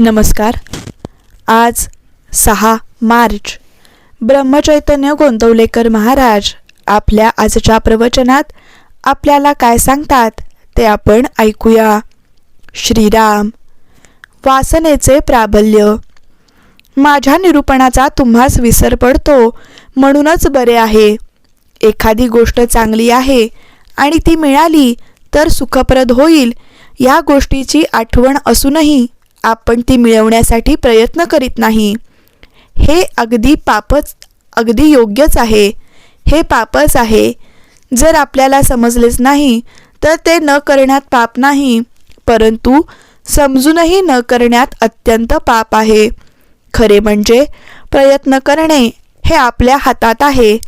नमस्कार. आज सहा मार्च. ब्रह्मचैतन्य गोंदवलेकर महाराज आपल्या आजच्या प्रवचनात आपल्याला काय सांगतात ते आपण ऐकूया. श्रीराम. वासनेचे प्राबल्य. माझ्या निरूपणाचा तुम्हास विसर पडतो म्हणूनच बरे आहे. एखादी गोष्ट चांगली आहे आणि ती मिळाली तर सुखप्रद होईल या गोष्टीची आठवण असूनही आपण ती मिळवण्यासाठी प्रयत्न करीत नाही. हे अगदी पापच अगदी योग्यच आहे. हे पापच आहे. जर आपल्याला समजलेच नाही तर ते न करण्यात पाप नाही परंतु समजूनही न करण्यात अत्यंत पाप आहे. खरे म्हणजे प्रयत्न करणे हे आपल्या हातात आहे.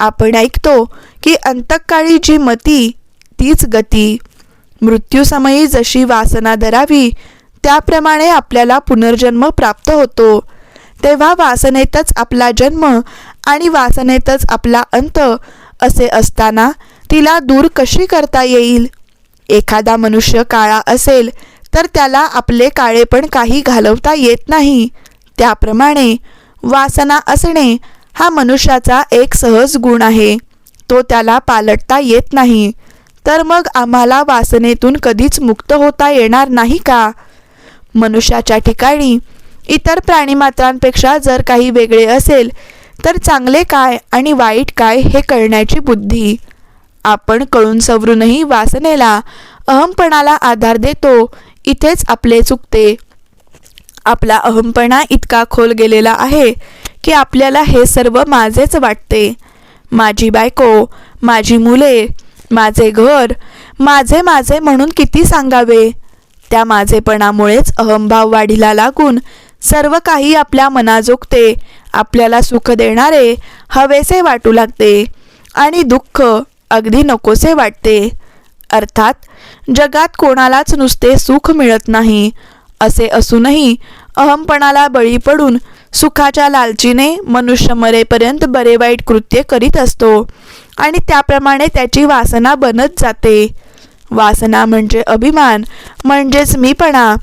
आपण ऐकतो की अंतकाळी जी मती तीच गती. मृत्यूसमयी जशी वासना धरावी त्याप्रमाणे आपल्याला पुनर्जन्म प्राप्त होतो. तेव्हा वासनेतच आपला जन्म आणि वासनेतच आपला अंत असे असताना तिला दूर कशी करता येईल? एखादा मनुष्य काळा असेल तर त्याला आपले काळेपण काही घालवता येत नाही. त्याप्रमाणे वासना असणे हा मनुष्याचा एक सहज गुण आहे. तो त्याला पालटता येत नाही. तर मग आम्हाला वासनेतून कधीच मुक्त होता येणार नाही का? मनुष्याच्या ठिकाणी इतर प्राणीमात्रांपेक्षा जर काही वेगळे असेल तर चांगले काय आणि वाईट काय हे कळण्याची बुद्धी. आपण कळून सवरूनही वासनेला अहमपणाला आधार देतो इथेच आपले चुकते. आपला अहमपणा इतका खोल गेलेला आहे की आपल्याला हे सर्व माझेच वाटते. माझी बायको माझी मुले माझे घर माझे माझे म्हणून किती सांगावे? त्या माझेपणामुळेच अहंभाव वाढीला लागून सर्व काही आपल्या मनाजोगते आपल्याला सुख देणारे हवेसे वाटू लागते आणि दुःख अगदी नकोसे वाटते. अर्थात जगात कोणालाच नुसते सुख मिळत नाही असे असूनही अहमपणाला बळी पडून सुखाच्या लालचीने मनुष्य मरेपर्यंत बरे वाईट कृत्य करीत असतो आणि त्याप्रमाणे त्याची वासना बनत जाते. वासना म्हणजे अभिमान म्हणजेच मीपणा.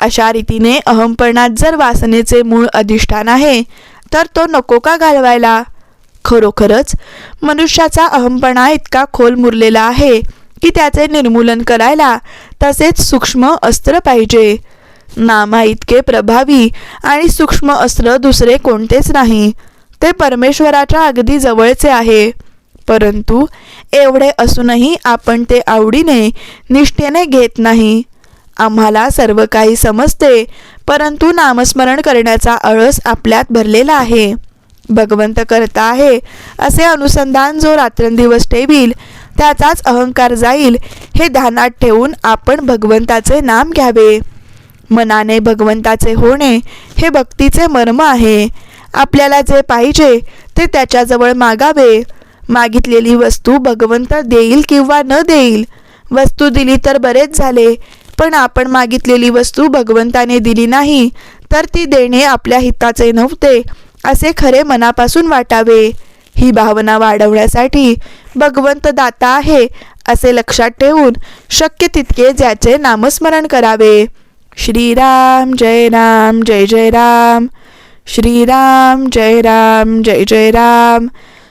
अशा रीतीने अहमपणात जर वासनेचे मूळ अधिष्ठान आहे तर तो नको का घालवायला? खरोखरच मनुष्याचा अहमपणा इतका खोल मुरलेला आहे की त्याचे निर्मूलन करायला तसेच सूक्ष्म अस्त्र पाहिजे. नामा इतके प्रभावी आणि सूक्ष्म अस्त्र दुसरे कोणतेच नाही. ते परमेश्वराच्या अगदी जवळचे आहे. परंतु एवढे असूनही आपण ते आवडीने निष्ठेने घेत नाही. आम्हाला सर्व काही समजते परंतु नामस्मरण करण्याचा आळस आपल्यात भरलेला आहे. भगवंत करता आहे असे अनुसंधान जो रात्रंदिवस ठेवील त्याचाच अहंकार जाईल हे ध्यानात ठेवून आपण भगवंताचे नाम घ्यावे. मनाने भगवंताचे होणे हे भक्तीचे मर्म आहे. आपल्याला जे पाहिजे ते त्याच्याजवळ मागावे. मागितलेली वस्तू भगवंत देईल किंवा न देईल? वस्तू दिली तर बरेच झाले पण आपण मागितलेली वस्तू भगवंताने दिली नाही तर ती देणे आपल्या हिताचे नव्हते असे खरे मनापासून वाटावे. ही भावना वाढवण्यासाठी भगवंत दाता आहे असे लक्षात ठेवून शक्य तितके ज्याचे नामस्मरण करावे. श्रीराम जय राम जय जय राम. श्रीराम जय राम जय जय राम.